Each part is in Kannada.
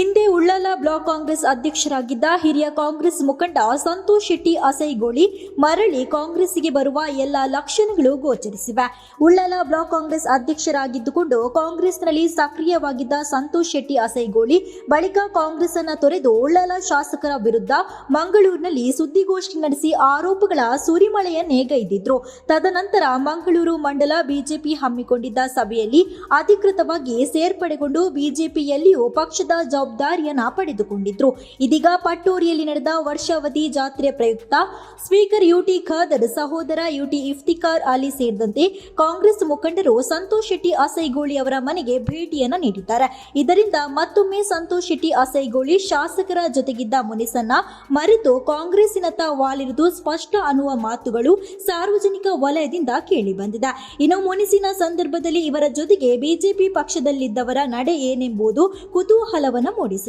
Hindi ಉಳ್ಳಾಲ ಬ್ಲಾಕ್ ಕಾಂಗ್ರೆಸ್ ಅಧ್ಯಕ್ಷರಾಗಿದ್ದ ಹಿರಿಯ ಕಾಂಗ್ರೆಸ್ ಮುಖಂಡ ಸಂತೋಷ್ ಶೆಟ್ಟಿ ಅಸೈಗೋಳಿ ಮರಳಿ ಕಾಂಗ್ರೆಸ್ಸಿಗೆ ಬರುವ ಎಲ್ಲ ಲಕ್ಷಣಗಳು ಗೋಚರಿಸಿವೆ. ಉಳ್ಳಾಲ ಬ್ಲಾಕ್ ಕಾಂಗ್ರೆಸ್ ಅಧ್ಯಕ್ಷರಾಗಿದ್ದುಕೊಂಡು ಕಾಂಗ್ರೆಸ್ನಲ್ಲಿ ಸಕ್ರಿಯವಾಗಿದ್ದ ಸಂತೋಷ್ ಶೆಟ್ಟಿ ಅಸೈಗೋಳಿ ಬಳಿಕ ಕಾಂಗ್ರೆಸ್ ಅನ್ನ ತೊರೆದು ಉಳ್ಳಾಲ ಶಾಸಕರ ವಿರುದ್ಧ ಮಂಗಳೂರಿನಲ್ಲಿ ಸುದ್ದಿಗೋಷ್ಠಿ ನಡೆಸಿ ಆರೋಪಗಳ ಸುರಿಮಳೆಯನ್ನೇ ಗೈದಿದ್ರು. ತದನಂತರ ಮಂಗಳೂರು ಮಂಡಲ ಬಿಜೆಪಿ ಹಮ್ಮಿಕೊಂಡಿದ್ದ ಸಭೆಯಲ್ಲಿ ಅಧಿಕೃತವಾಗಿ ಸೇರ್ಪಡೆಗೊಂಡು ಬಿಜೆಪಿಯಲ್ಲಿಯೂ ಪಕ್ಷದ ಜವಾಬ್ದಾರಿಯನ್ನ ಪಡೆದುಕೊಂಡಿದ್ರು. ಇದೀಗ ಪಟ್ಟೂರಿಯಲ್ಲಿ ನಡೆದ ವರ್ಷಾವಧಿ ಜಾತ್ರೆ ಪ್ರಯುಕ್ತ ಸ್ಪೀಕರ್ ಯುಟಿ ಖಾದರ್, ಸಹೋದರ ಯುಟಿ ಇಫ್ತಿಕಾರ್ ಅಲಿ ಸೇರಿದಂತೆ ಕಾಂಗ್ರೆಸ್ ಮುಖಂಡರು ಸಂತೋಷ್ ಶೆಟ್ಟಿ ಅಸೈಗೋಳಿ ಅವರ ಮನೆಗೆ ಭೇಟಿಯನ್ನ ನೀಡಿದ್ದಾರೆ. ಇದರಿಂದ ಮತ್ತೊಮ್ಮೆ ಸಂತೋಷ್ ಶೆಟ್ಟಿ ಅಸೈಗೋಳಿ ಶಾಸಕರ ಜೊತೆಗಿದ್ದ ಮುನಿಸನ್ನ ಮರೆತು ಕಾಂಗ್ರೆಸ್ಸಿನತ್ತ ವಾಲಿರುವುದು ಸ್ಪಷ್ಟ ಅನ್ನುವ ಮಾತುಗಳು ಸಾರ್ವಜನಿಕ ವಲಯದಿಂದ ಕೇಳಿ ಬಂದಿದೆ. ಇನ್ನು ಮುನಿಸಿನ ಸಂದರ್ಭದಲ್ಲಿ ಇವರ ಜೊತೆಗೆ ಬಿಜೆಪಿ ಪಕ್ಷದಲ್ಲಿದ್ದವರ ನಡೆ ಏನೆಂಬುದು ಕುತೂಹಲವನ್ನು ಮೂಡಿಸಿದೆ.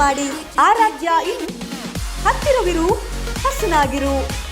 ಮಾಡಿ ಆರಾಧ್ಯ ಇನ್ ಹತ್ತಿರವಿರು ಹಸನಾಗಿರು.